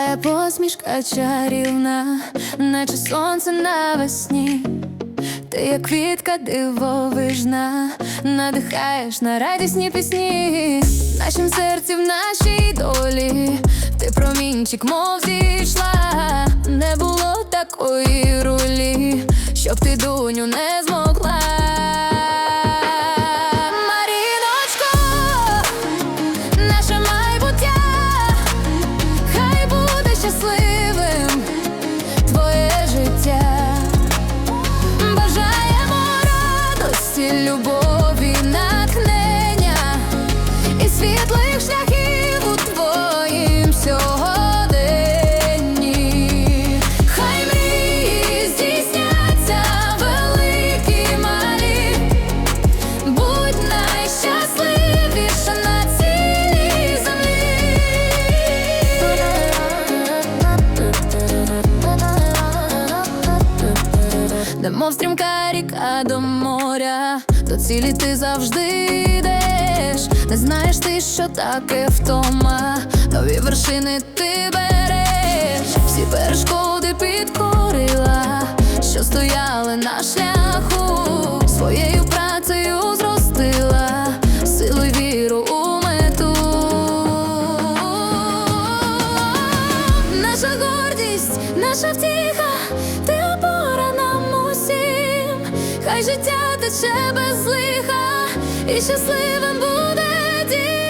Твоя посмішка чарівна, наче сонце навесні. Ти як квітка дивовижна, надихаєш на радісні пісні, В нашім серці, в нашій долі, ти промінчик, мов зійшла, Немов стрімка ріка до моря, до цілі ти завжди йдеш. Не знаєш ти, що таке втома, нові вершини ти береш, всі перешкоди підкорила, що стояли на шляху, своєю працею зростила силу й віру у мету. Наша гордість, наша втіха, Хай життя тече без лиха, і щасливим буде дім.